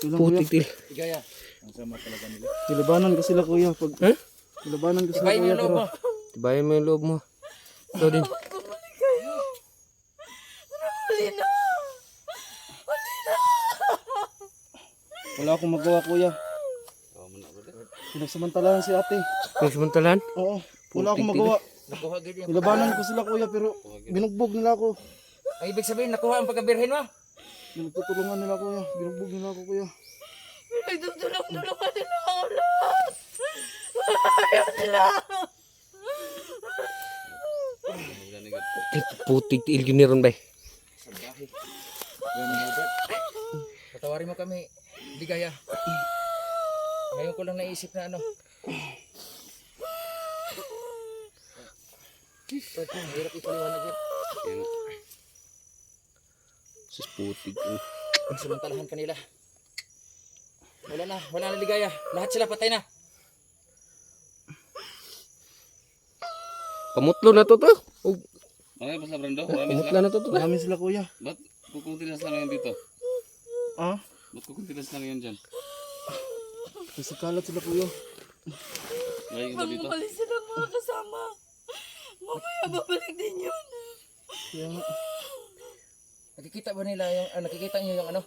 Putik til. Igaya. Ang sama talaga nila. Nilabanan ko sila kuya. Pag Ha? nilabanan ko sila Ibayin mo kuya. yung loob Pero mo. Tibayan mo yung loob mo. Ikaw din. Huli na! wala akong magawa kuya. Pinagsamantalahan si ate. Yung samantalan. Oo. Wala akong magawa. Nilabanan ko sila kuya pero binugbog nila ako. Ay, ibig sabihin, nakuha ang pagkabirhin mo. Pinagtutulungan nila kuya. Binugbog nila ako kuya. Nagtutulong-tulungan nila ako lahat! Ayaw nila! Putik til yun ni Ron bay. Patawarin mo kami, Ligaya. Ngayon ko lang naisip na ano. Hirap ipaliwanag yun. Putik. eh. Samantalahan kanila. Wala na, wala na ligaya. Lahat sila patay na. Pamutlo na to to. Oh, Marami pa sa Brando? Marami sila? na to to. Marami sila kuya. Ba't kukuntilas na ngayon dito? Ah? Ba't kukuntilas na ngayon dyan? Kasi kalat sila kuya. Ngayon ba dito? Bumalik silang mga kasama. Mamaya babalik din yun. Kaya nga. Nakikita ba nila yung, ah, nakikita niyo yung ano?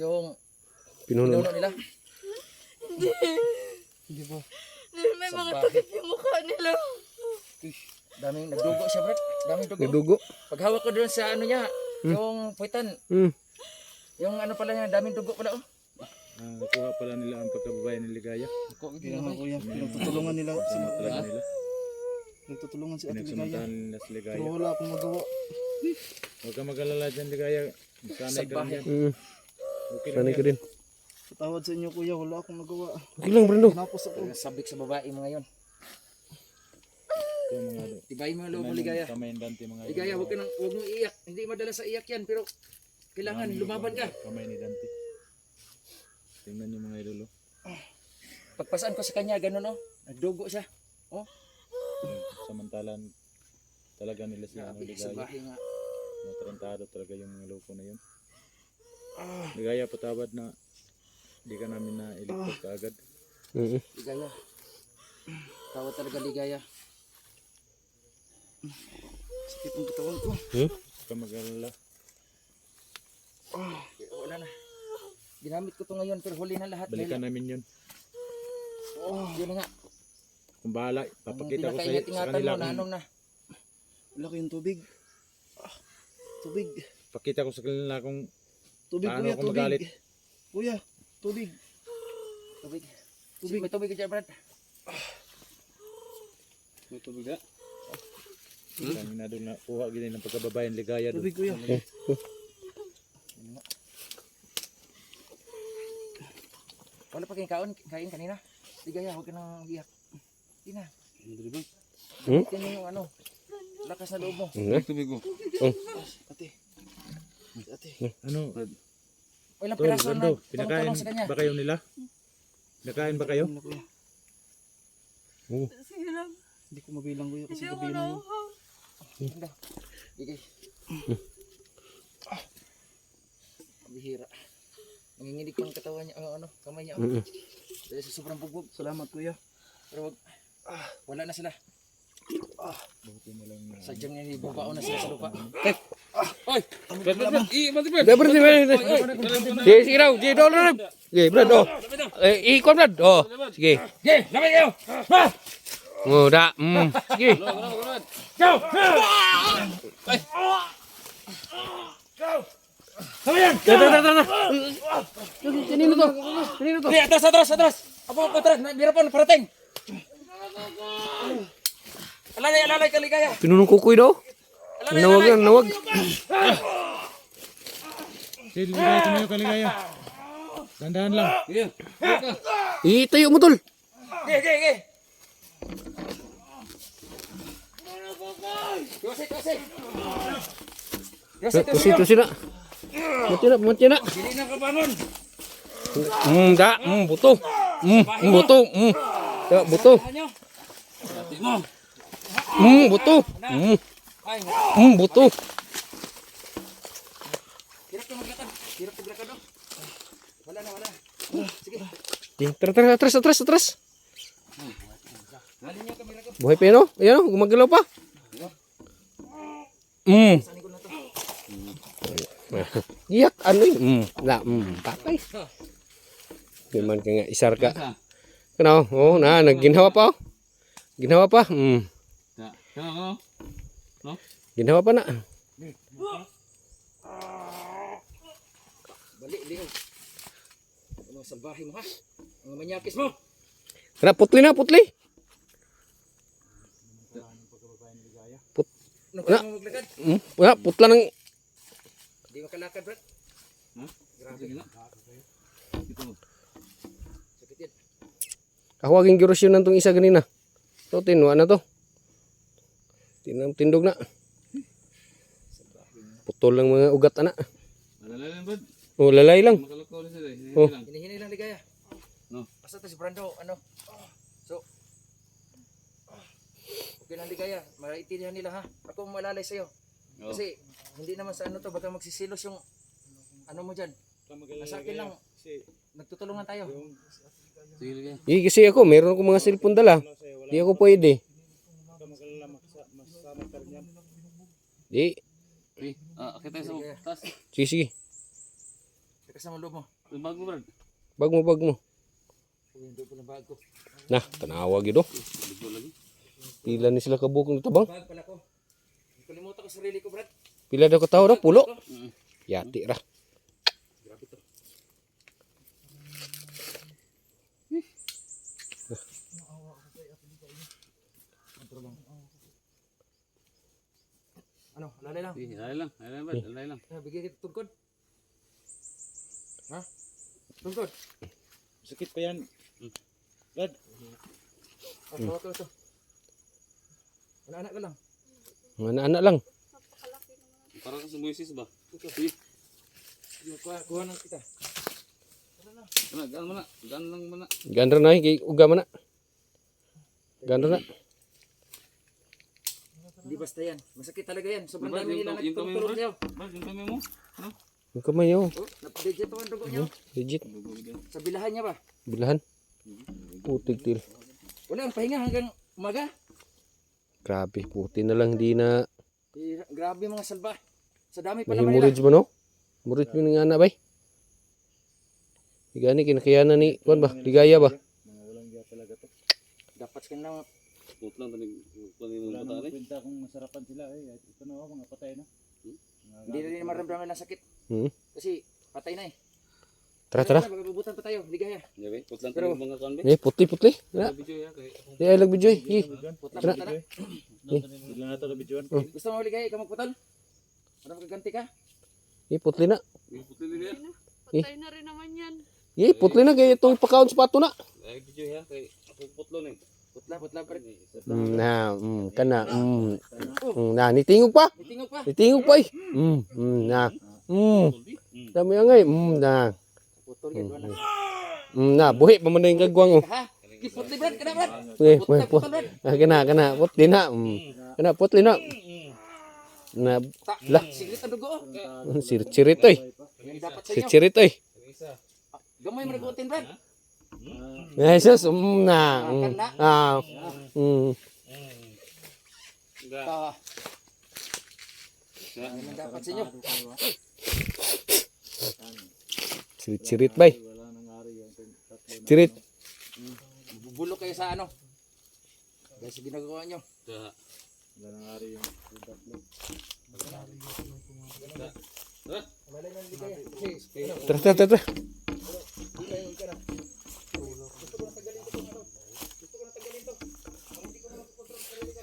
Yung Pinuno. pinuno nila? Hindi. Hindi ba? Dahil may mga takip yung mukha nila. Daming nagdugo siya, Brad. Daming dugo. Nagdugo. Paghawak ko doon sa ano niya, yung puwitan. Hmm. Yung ano pala niya, daming dugo pala oh. Ah, nakuha pala nila ang pagkababae ng ligaya. Kaya nga kuya. Pinagtutulungan nila. Sila, talaga nila. pinagtutulungan si ate Ligaya. Pinagsamantahan nila sa ligaya. Pero wala akong magawa. Huwag ka mag-alala dyan ligaya. Sanay ka rin yan. Okay lang Sanay ka din. Patawad sa inyo kuya. Wala akong magawa. Okay lang Brando. Tinapos ako. Sabik sa babae mo ngayon. Ito mga lo- Tibayin mo loob mo, Ligaya. Kamay ng Dante mga Ligaya, huwag ka nang, huwag mong iiyak. Hindi madala sa iyak yan, pero kailangan lumaban ka. Kamay ni Dante. Tingnan niyo mga idolo. Pagpasaan ko sa kanya, ganun oh. Nagdugo siya. Oh, Samantalan talaga nila si ano, grabe, sa ligaya. bahay nga. Matarantado talaga yung mga loko na yun. Ligaya, patawad na hindi ka namin na iligtas kaagad. Hmm. Ligaya. Tawad talaga ligaya. Sakit ang katawan ko. Hmm? Ka mag-alala. Pero Wala na. Ginamit ko to ngayon, pero huli na lahat. Balikan Dahil- namin yun. Oh, yun na nga. Kung bahala, papakita ko sa, sa kanila mo na kung na. Wala kayong tubig. Tubig. pakita ko sa kanila kung Tubig Paano kuya. ako Tubig. magalit? Kuya. Tubig. Tubig. Tubig. May tubig ka dyan, Brad. may tubig na. Kami na doon na kuha gini ng pagkababayan ligaya doon. Tubig kuya. Wala pa kayong kaon, kain kanina. Ligaya, huwag ka nang iyak. Hindi na. Hmm? Tingnan yung ano. Lakas na loob mo. Hmm. tubig ko. Ate. Ate. Ano? Ilang Tol, piraso na pinakain sa ba kayo nila? Pinakain ba kayo? Ano kuya? Sige lang. Hindi ko mabilang kuya kasi Hindi ako gabi na yun. nauhaw. Hindi. Sige. Ah. Bihira. Nanginginig yung katawan niya, ang ano, kamay niya. oh. Dahil sa sobrang bugbog. Salamat kuya. Pero wag, ah, wala na sila. Buti mo lang na. Sadyang nilibabao na sila sa lupa. Dah berhenti berhenti. Sige, sige raw. Sige, dolo raw. Sige, Brad. Oh. Eh, ikon Brad. Oh. Sige. Sige, lapit kayo! Ha! Oh, dah. Hmm. Sige. Dah, dah, dah, dah, dah. Sini tu. Sini tu. Sige, atras, atras, atras! Apo, apo, atras! Birapan, parating! Alalay, alalay, kaligaya! Pinunong kukuy daw. Nawag yan, nawag. Sige, ligaya, tumayo ka ligaya. Dandahan lang. Itayo mo tol. Sige, sige, sige! Yosi! Yosi, Tusi, tusi nak. Mati nak, mati nak. Hindi na kapanon! Hmm, dah. Hmm, butuh. Hmm, hmm, butuh. Hmm. Ya, butuh. Ano? Hmm, butuh. Hmm, hmm, butuh. hirap ka maglakad. Hirap ka maglakad, oh. Wala na, wala. Sige. Tara, tara, atras, atras, atras. Buhay pa yun, oh. Ayan, oh, gumagalaw pa. Mm. To? Iyak, ano yun? Mm. Na, mm. Patay. Di man ka nga, isar ka. Ano, oh, na, nagginhawa pa, oh. Ginhawa pa, mm. Ano? Ginhawa pa na. Bali, liho. Ang mga salbahe mo ha. Ang manyakis mo. Kana, putli na, putli. Ano Wala. ka mo maglakad? Mm. Wala, putla ng... Hindi makalakad, Brad. Ha? Grabe. Kahawagin gyros yun nantong isa ganina. So, tinwa na to. Tinang tindog na. Putol lang mga ugat ana. Alala lang ba? O, lalay lang. Makalakaw sila. Hindi Oh. lang. Hinihinay lang ligaya. No. Basta to si Brando, ano. So, okay lang ligaya. Maiintindihan nila ha. Ako malalay sa'yo. Oo. Kasi, hindi naman sa ano to, baka magsisilos yung ano mo dyan. Sa akin lang, nagtutulungan tayo. Sige. Eh, kasi ako, meron ako mga cellphone dala. Di ako pwede. Di. Pre, ah, akit tayo sa taas. Sige, sige. Kasama loob mo. Yung bag mo, Brad. Bag mo, bag mo. Uy, ko ng bag ko. Nah, tanawag yun. oh. Pila ni sila kabukong tabang. Bag pala ko. Kalimutan ko sarili ko, Brad. Pila daw katao na, pulo. Yati ra. Ano, lalay lang. Sige, alay lang. Alay lang, Brad. Alay lang. Ah, bigyan kita tungkod. Ha? Tungkod. Sakit pa yan. Brad. Ah, tawa ko ito. Anak-anak ka lang. Mga anak lang. Parang sa Moises ba? Sige. Yung kuha, kuha ng kita. Ano, mo na. Mo na. Gandra na, man na. Gandra na. Hindi basta yan. Masakit talaga yan. Sobrang Brad, dami nila nagtutulong sa'yo. Brad, yung kamay mo. Ano? Yung kamay oh. Oh, pa ang dugo niyo. Legit. Sa bilahan niya ba? Bilahan. Putig til. Wala ang pahinga hanggang umaga. Grabe, puti na lang di na Eh, grabe mga salba. Sa dami pa naman nila. mo no? Murid mo nga na bay. Igani kinakayanan ni kuan ba? Ligaya ba? Dapat ka na Put lang tanig. Kunin mo ba tayo? Kwenta kung masarapan sila eh. Ito na ako, mga patay na. hindi na rin maramdaman ng sakit. Hmm. Kasi patay na eh. Tara tara. Magbubutan pa tayo. Ligaya. Yabe, put lang Pero- tanig mga kuan be. Eh putli putli. Na. Video ya kay. Eh ay lag video eh. Eh, Putla Tara. putla na. Bigla na ito na videoan. Gusto mo ligaya ikaw magputol? Ano kaganti ka? eh putli na. Putli din yan. Patay na rin naman yan. Eh putli na kay itong pakaon sa pato na. Ay, video ya kay. Ako putlo ni. Putla putla pa rin. Mm, na, mm, kana. Mm. Mm, na nitingog pa. Itingog pa. Nitingog pa eh. Mm, mm, na. Mm. Dami angay. Mm, na. Putol yan. Wala. Mm, na buhi pa man na yung kagwang oh. Ha? Kiputli Brad. Kana Brad. Eh, Putla put, putol Brad. Ah, kana, kana, putli na. Mm. Kana, putli na. Na, Ta. Lah. Siglit ang dugo. oh. sirchirit oy. Yan dapat sa inyo. Sirchirit oy. Gamay mo nagutin Brad. Ay, sus, mm, na. Mm, ah, mm. Sirchirit bay. Sirchirit. Bubulok kayo sa ano. Dahil sa ginagawa nyo. Da. Malay na ligaya. Kasi, ano, Tara, tara, tara. tara. ligaya ka na. Gusto ko na tagalin to kung ano. Gusto ko na tagalin to. Kung hindi ko na makukontrol sa sarili ko.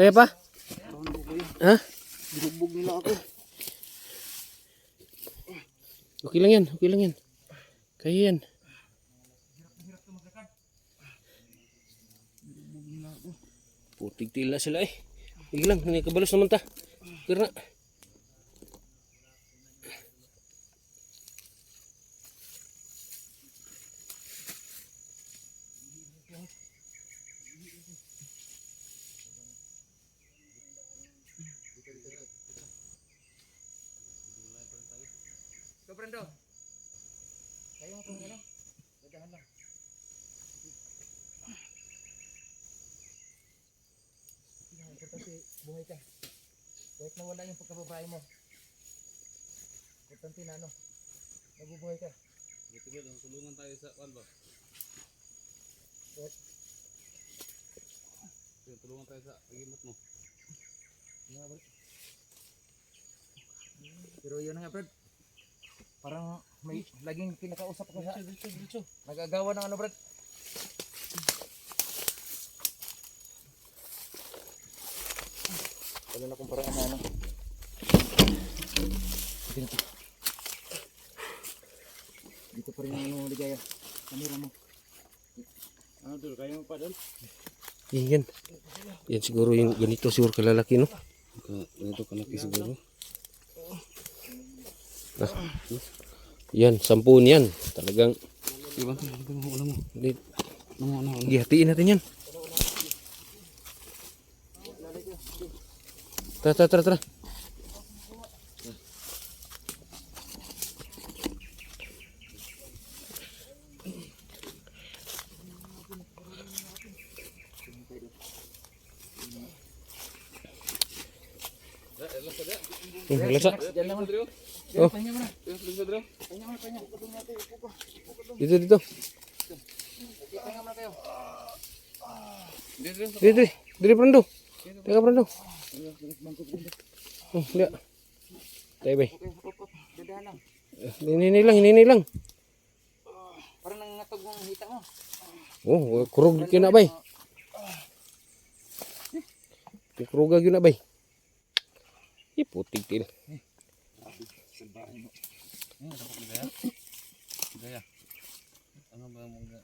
Kaya pa? Ha? Binugbog nila ako. Okay lang yan, okay lang yan. Kaya yan. Putig tila sila eh. Sige lang, kabalos naman ta. Kira na. Brando. Kayo mo kung ano. Dadahan lang. Ang importante, buhay ka. Kahit nawala yung pagkababae mo. Importante na ano. Nabubuhay ka. Tulungan tayo sa kalba. Kahit Tulungan tayo sa pagimot mo. Pero yun na nga, Brad. Parang may laging kinakausap ko sa nagagawa ng ano, Brad. Wala na kung paraan na ano. Dito. Dito pa rin ang ano, ligaya. Kamera mo. Ano dul, kaya mo pa dul? Yan. Yan siguro yung ganito siguro kalalaki no. Ganito kalaki siguro. Yan, sampun yan. Talagang Diba? Ano mo, ano mo? di, Ano mo, ano mo? gihatiin natin yan. Tara, tara, tara, tara. Hmm, lasa. Oh. Dito, dito. Dito, dito. Dito, Brando. Teka, Brando. Oh, hindi. Tayo, bay. Hinini lang, hinini lang. Parang nangatog ng hita mo. Oh, kurog yun na, bay. Kurog yun na, bay. Eh, putik til. Gaya. Ano ba yung mga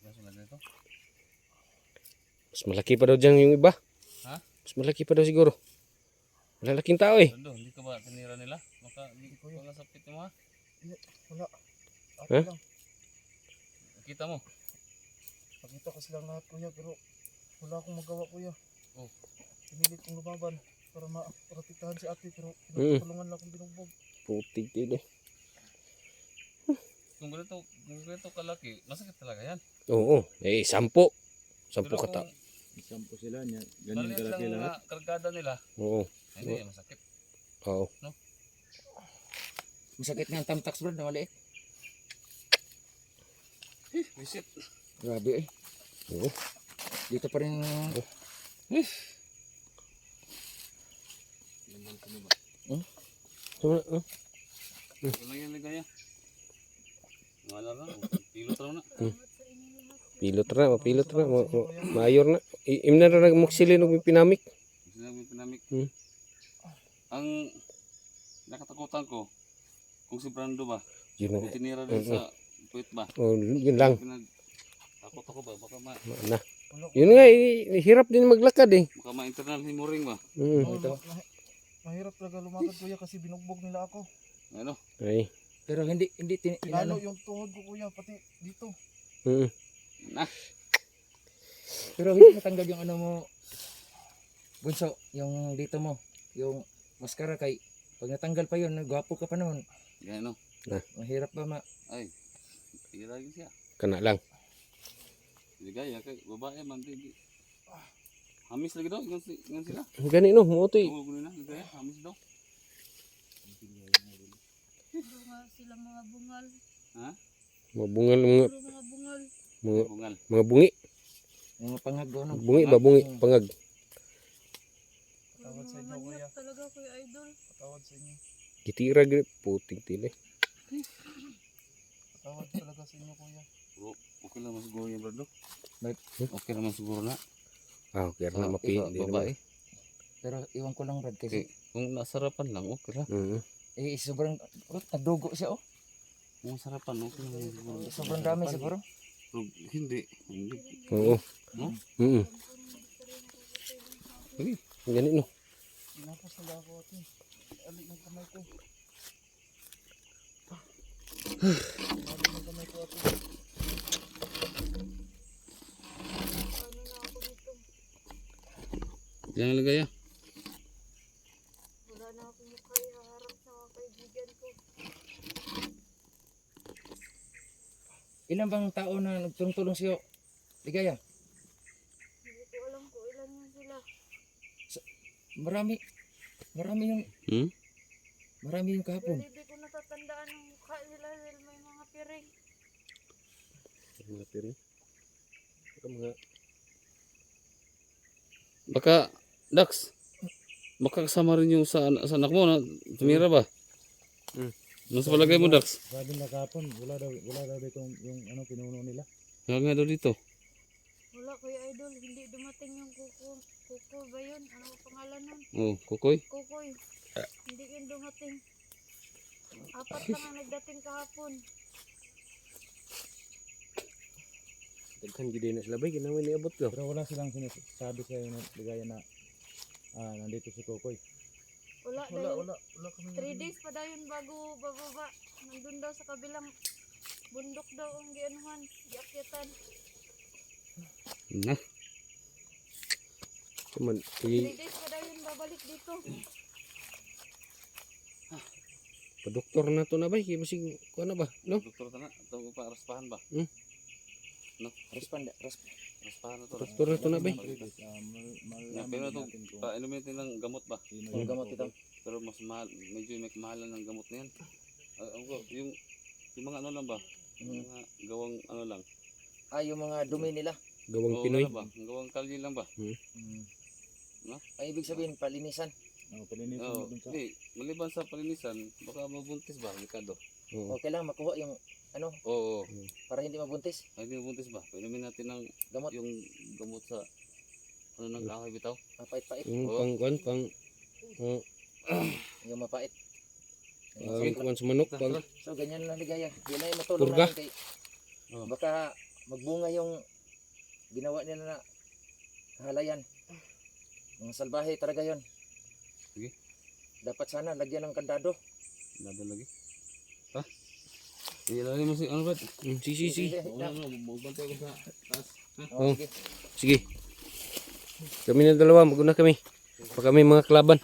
gaso na dito? Mas malaki pa daw dyan yung iba. Ha? Mas malaki pa daw siguro. Malalaking tao eh. Brando, hindi ka ba tinira nila? Maka, hindi ko wala sapit mo ha? Wala. Ako Eh? lang. Kita mo? Pakita ko silang lahat kuya pero wala akong magawa kuya. Oh. Pinilit kong lumaban para ma-protektahan si ate pero Mm. pinagtulungan lang akong binugbog. Putik til eh. Kung ganito, kung ganito kalaki, masakit talaga yan. Oo. Eh, sampo. Sampo Pero kata. kung Sampo sila niya. Ganyan maliit kalaki lang lahat. na kargada nila, Oo. hindi yan masakit. Oo. Masakit nga ang tamtax bro, nawali eh. Visit. Grabe eh. Oo. Dito pa rin Sama, oh. Ito lang yan ligaya. Wala lang, pilot raw na. Pilot na, mapilot na, ma ma mayor na. I imna na nagmuksilin og pinamik. Sinabi pinamik. Hmm. Ang nakatakutan ko, kung si Brando ba, Yun na. tinira din sa puwit ba, Oh, yun lang. takot ako ba, baka ma, Na. Yun nga, eh, hirap din maglakad eh. baka ma-internal hemorrhage ba. Mm. Mahirap talaga lumakad kuya kasi binugbog nila ako. Ano? Ay. Pero hindi hindi tin, Lalo inano. yung tuhod ko kuya pati dito. Mm. Nah, Pero hindi natanggal yung ano mo. Bunso, yung dito mo, yung maskara kay pag natanggal pa yun, gwapo ka pa naman. yan no. Mahirap ba ma Ay, tira lagi siya. Kana lang. Ligaya kay babae man di. Hamis lagi daw, ingon sila. Gani no, mo to. Oo, kunin na, hamis daw. Puro nga sila mga bungal. Ha? Mga bungal, mga, Puro mga bungal. mga, Bungal. mga bungi. mga pangag ano. Bungi ba, bungi, pangag. Puro Tawad sa inyo, kuya. talaga kuya idol. Patawad sa inyo. Gitira gini, puting tili. Patawad talaga sa inyo kuya. Bro, okay lang man siguro yan, Brando. Ba't? Okay naman siguro na. Ah, kaya na mapi. Babae. naman. Pero iwan ko lang Brad kasi Okay. Kung nasarapan lang, okay lang. Mm. Eh sobrang oh, nadugo siya oh. Lang yun siguro. Sobrang dami siguro. Hindi. Hindi. Oo. No? Mm. Ganit no. Napos na ako ate. Ali ng kamay ko. Ali ng kamay ko ate. Ano na ako dito? Yan ang ligaya. Wala na akong mukha ihaharap sa mga kaibigan ko. Ilan bang tao na nagtulong-tulong sa'yo? Ligaya, Hindi ko alam kung ilan man sila. marami. Marami yung, Hmm? marami yung kahapon. Pero hindi ko natatandaan ang mukha nila dahil may mga piring. Mga piri. Mga Baka, Dax, baka kasama rin yung sa, sa anak mo na tumira ba? Hmm. Ano sa palagay mo, Dax? Sabi na kahapon, wala daw, wala daw dito yung ano pinuno nila. Nga nga daw dito. Wala kuya idol, hindi dumating yung kuko. Kuko ba yun? Ano ang pangalan nun? Oh, kukoy. Kukoy. Hindi yun dumating. Apat lang ang nagdating kahapon. daghan gid na sila bay ginawa ni abot ko. Pero wala silang sinasabi sa na ligaya na ah, nandito si Kokoy. Wala, Wala, dahil wala. Wala kami. 3 days pa daw yun bago bababa. Nandun daw sa kabilang bundok daw ang gianuhan, giakyatan. Na. Kuman 3 i days pa daw yun babalik dito. pa doktor na to na bay kay basig ko na ba no? Doktor ta na. Ito pa, raspahan ba? Respond, respond. Raspahan na to. Doktor na to na. Ah, Yeah, pero ito, painumin natin ng gamot ba? yung gamot ito. Pero mas mahal, medyo may kamahalan ng gamot na yan. Ah, ano ko, yung, yung mga ano lang ba? Yung Mm. mga gawang ano lang. Ah, yung mga dumi nila. Gawang Oo, Pinoy. ano ba? Gawang kalye lang ba? Mm. Ay, ibig sabihin, palinisan. Oh, sa Hindi, maliban sa palinisan, baka mabuntis ba? Likado. Oo. O, kailangan makuha yung, ano, Oo. para hindi mabuntis. Ay, hindi mabuntis ba? Painumin natin ng Gamot. yung gamot sa ano nang kahoy bitaw. Mapait-pait. Yung Oo. pang kuan pang Yung mapait. pang kuan sa manok pang So, ganyan lang ligaya. Yun yung matulong Purga. natin kay, Oo. baka magbunga yung ginawa nila na halayan. Mga salbahe talaga yon. Sige. Dapat sana lagyan ng kandado. Dada lagi. Ha? Ilagay mo si ano ba? Mm, si si si. Taas. Oh, sige. Kami na dalawa, maguna kami. Pa kami mga klaban.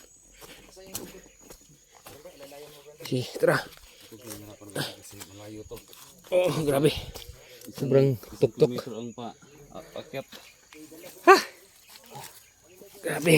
Sige, tara. Kasi malayo to. Oh, grabe. Sobrang tuktok. Akyat. Grabe.